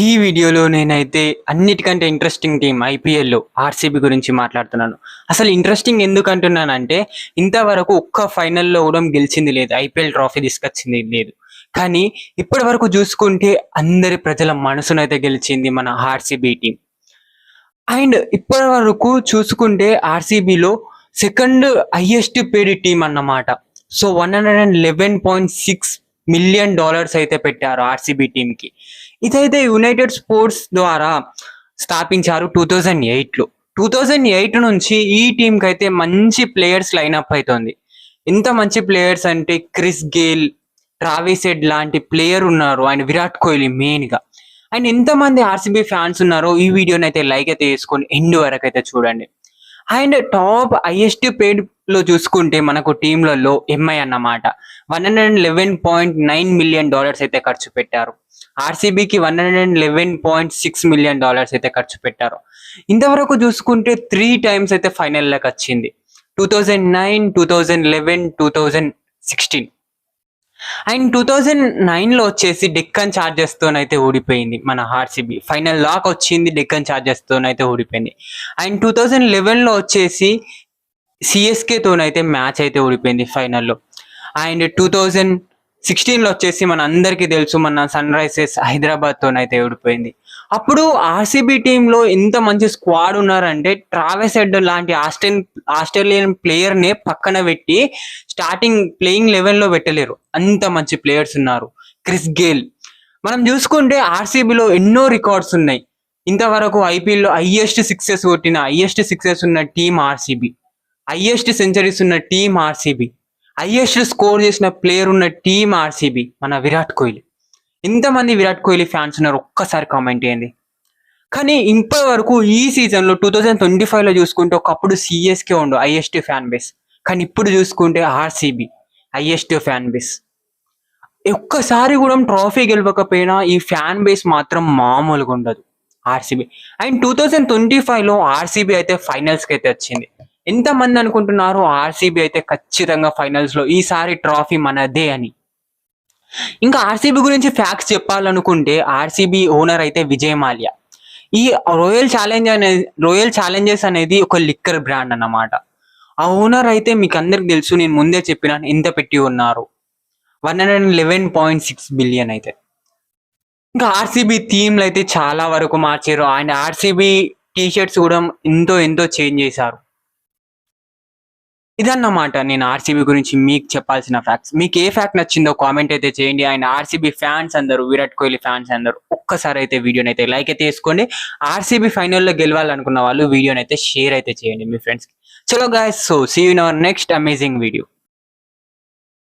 ఈ వీడియోలో నేనైతే అన్నిటికంటే ఇంట్రెస్టింగ్ టీం ఐపీఎల్లో ఆర్సీబీ గురించి మాట్లాడుతున్నాను. అసలు ఇంట్రెస్టింగ్ ఎందుకు అంటున్నానంటే ఇంతవరకు ఒక్క ఫైనల్లో కూడా గెలిచింది లేదు. ఐపీఎల్ ట్రోఫీ తీసుకొచ్చింది లేదు. కానీ ఇప్పటి వరకు చూసుకుంటే అందరి ప్రజల మనసునైతే గెలిచింది మన ఆర్సీబీ టీం అండ్ ఇప్పటి వరకు చూసుకుంటే ఆర్సీబీలో సెకండ్ హైయెస్ట్ పేడ్ టీం అన్నమాట. So one hundred and eleven point six million dollars అయితే పెట్టారు ఆర్సీబీ టీంకి ఇదైతే యునైటెడ్ స్పోర్ట్స్ ద్వారా స్థాపించారు టూ థౌజండ్ ఎయిట్లో టూ థౌజండ్ ఎయిట్ నుంచి ఈ టీంకి అయితే మంచి ప్లేయర్స్ లైనప్ అవుతుంది ఎంత మంచి ప్లేయర్స్ అంటే క్రిస్ గేల్ ట్రావిస్ హెడ్ లాంటి ప్లేయర్ ఉన్నారు. ఆయన విరాట్ కోహ్లీ మెయిన్గా అండ్ ఎంతమంది ఆర్సీబీ ఫ్యాన్స్ ఉన్నారో ఈ వీడియోని అయితే లైక్ అయితే వేసుకొని ఎండ్ వరకు అయితే చూడండి. అండ్ టాప్ హైయెస్ట్ పేడ్లో చూసుకుంటే మనకు టీంలలో ఎంఐ అన్నమాట. One hundred and eleven point nine million dollars అయితే ఖర్చు పెట్టారు. ఆర్సీబీకి one hundred and eleven point six million dollars అయితే ఖర్చు పెట్టారు. ఇంతవరకు చూసుకుంటే త్రీ టైమ్స్ అయితే ఫైనల్లోకి వచ్చింది. Two thousand nine two thousand eleven two thousand sixteen and two thousand నైన్లో వచ్చేసి డెక్కన్ ఛార్జెస్తోనైతే ఓడిపోయింది మన ఆర్సీబీ. ఫైనల్ లాక్ వచ్చింది డెక్కన్ ఛార్జెస్తోనైతే ఓడిపోయింది అండ్ టూ థౌజండ్ లెవెన్లో వచ్చేసి సిఎస్కేతోనైతే మ్యాచ్ అయితే ఓడిపోయింది ఫైనల్లో అండ్ టూ థౌజండ్ సిక్స్టీన్లో వచ్చేసి మన అందరికీ తెలుసు మన సన్ రైజర్స్ హైదరాబాద్తోనైతే ఓడిపోయింది. అప్పుడు ఆర్సీబీ టీంలో ఎంత మంచి స్క్వాడ్ ఉన్నారంటే ట్రావెస్ హెడ్ లాంటి ఆస్ట్రేలియన్ ఆస్ట్రేలియన్ ప్లేయర్నే పక్కన పెట్టి స్టార్టింగ్ ప్లేయింగ్ లెవెల్లో పెట్టలేరు. అంత మంచి ప్లేయర్స్ ఉన్నారు. Chris Gayle. మనం చూసుకుంటే ఆర్సీబీలో ఎన్నో రికార్డ్స్ ఉన్నాయి. ఇంతవరకు ఐపీఎల్లో హైయెస్ట్ సిక్సెస్ కొట్టిన హైయెస్ట్ సిక్సెస్ ఉన్న టీం ఆర్సీబీ. హైయెస్ట్ సెంచరీస్ ఉన్న టీం ఆర్సీబీ. హైయెస్ట్ స్కోర్ చేసిన ప్లేయర్ ఉన్న టీం ఆర్సీబీ మన విరాట్ కోహ్లీ. ఎంతమంది విరాట్ కోహ్లీ ఫ్యాన్స్ ఉన్నారు ఒక్కసారి కామెంట్ చేయండి. కానీ ఇప్పటి వరకు ఈ సీజన్లో టూ థౌజండ్ ట్వంటీ ఫైవ్లో చూసుకుంటే ఒకప్పుడు సిఎస్కే ఉండు హైయెస్ట్ ఫ్యాన్ బేస్. కానీ ఇప్పుడు చూసుకుంటే ఆర్సీబీ హైయెస్ట్ ఫ్యాన్ బేస్. ఒక్కసారి కూడా ట్రోఫీ గెలవకపోయినా ఈ ఫ్యాన్ బేస్ మాత్రం మామూలుగా ఉండదు RCB. And two thousand twenty ఫైవ్లో ఆర్సీబీ అయితే ఫైనల్స్కి అయితే వచ్చింది. ఎంతమంది అనుకుంటున్నారు ఆర్సీబీ అయితే ఖచ్చితంగా ఫైనల్స్లో ఈసారి ట్రోఫీ మనదే అని. ఇంకా ఆర్సీబీ గురించి ఫ్యాక్ట్స్ చెప్పాలనుకుంటే ఆర్సీబీ ఓనర్ అయితే విజయ్ మాల్యా. ఈ రోయల్ ఛాలెంజ్ అనేది రోయల్ ఛాలెంజెస్ అనేది ఒక లిక్కర్ బ్రాండ్ అన్నమాట. ఆ ఓనర్ అయితే మీకు అందరికి తెలుసు నేను ముందే చెప్పిన ఎంత పెట్టి ఉన్నారు? One hundred and eleven point six billion అయితే. ఇంకా ఆర్సీబీ థీమ్లు అయితే చాలా వరకు మార్చారు. అండ్ ఆర్సీబీ టీ షర్ట్స్ కూడా ఎంతో ఎంతో చేంజ్ చేశారు. ఇదన్నమాట నేను ఆర్సీబీ గురించి మీకు చెప్పాల్సిన ఫ్యాక్ట్స్ మీకు ఏ ఫ్యాక్ట్ నచ్చిందో కామెంట్ అయితే చేయండి. అండ్ ఆర్సీబీ ఫ్యాన్స్ అందరూ విరాట్ కోహ్లీ ఫ్యాన్స్ అందరూ ఒక్కసారి అయితే వీడియోని అయితే లైక్ అయితే వేసుకోండి. ఆర్సీబీ ఫైనల్లో గెలవాలనుకున్న వాళ్ళు వీడియోని అయితే షేర్ అయితే చేయండి మీ ఫ్రెండ్స్కి చలో guys so see you our next amazing video